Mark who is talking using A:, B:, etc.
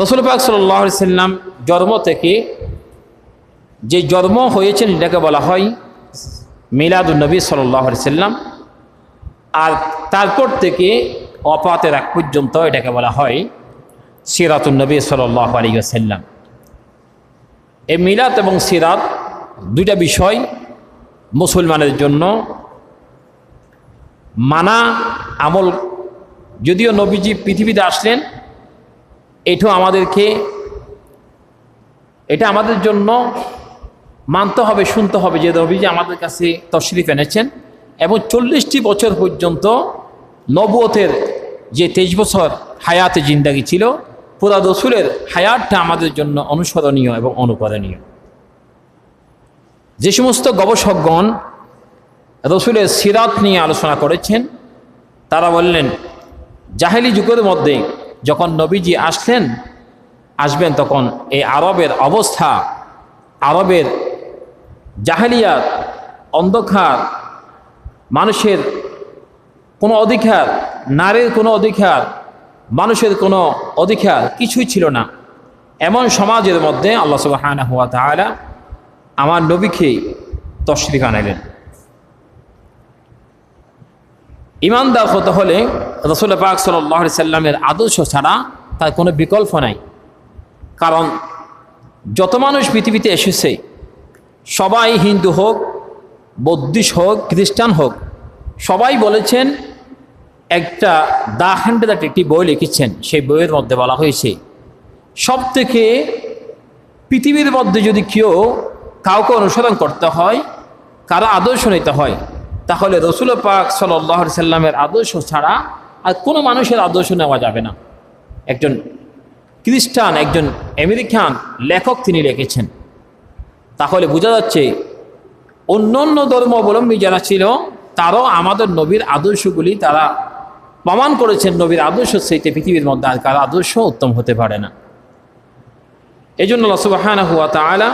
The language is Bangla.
A: রসুল পাক সাল্লাম জন্ম থেকে যে জন্ম হয়েছেন এটাকে বলা হয় মিলাদুলনবী সাল্লাহ সাল্লাম, আর তারপর থেকে অপাতের এক পর্যন্ত এটাকে বলা হয় সিরাতুলনবী সাল্লাহ আলী সাল্লাম এই মিলাদ এবং সিরাত দুইটা বিষয় মুসলমানের জন্য মানা আমল। যদিও নবীজি পৃথিবীতে আসলেন এটাও আমাদেরকে, এটা আমাদের জন্য মানতে হবে, শুনতে হবে যে নবীজি আমাদের কাছে তশরিফ এনেছেন এবং চল্লিশটি বছর পর্যন্ত নবতের যে তেইশ বছর হায়াতে জিন্দাগি ছিল, পুরা রসুলের হায়াতটা আমাদের জন্য অনুসরণীয় এবং অনুকরণীয়। যে সমস্ত গবেষকগণ রসুলের সিরাত নিয়ে আলোচনা করেছেন, তারা বললেন, জাহেলি যুগের মধ্যে যখন নবীজি আসলেন, আসবেন তখন এই আরবের অবস্থা, আরবের জাহেলিয়াত, অন্ধকার, মানুষের কোনো অধিকার, নারীর কোনো অধিকার, মানুষের কোনো অধিকার কিছুই ছিল না। এমন সমাজের মধ্যে আল্লাহ তাহলে আমার নবীকে তশরিফ আনাইলেন। ইমানদার হতে হলে রসুল পাক সাল্লাহ সাল্লামের আদর্শ ছাড়া তার কোনো বিকল্প নাই। কারণ যত মানুষ পৃথিবীতে এসেছে, সবাই হিন্দু হোক, বৌদ্ধিস্ট হোক, খ্রিস্টান হোক, সবাই বলেছেন, একটা দা হ্যান্ডেল একটি বই লিখেছেন, সেই বইয়ের মধ্যে বলা হয়েছে সব থেকে পৃথিবীর মধ্যে যদি কেউ কাউকে অনুসরণ করতে হয়, কারও আদর্শ নিতে হয় তাহলে রসুল পাক সাল্লাহ সাল্লামের আদর্শ ছাড়া আর কোনো মানুষের আদর্শ নেওয়া যাবে না। একজন খ্রিস্টান, একজন আমেরিকান লেখক তিনি লিখেছেন। তাহলে বোঝা যাচ্ছে অন্য অন্য ধর্মাবলম্বী যারা ছিল, তারাও আমাদের নবীর আদর্শগুলি তারা প্রমাণ করেছেন, নবীর আদর্শ সেইতে পৃথিবীর মধ্যে আর কারও আদর্শ উত্তম হতে পারে না। এই জন্য সুবাহানা হুয়া তালা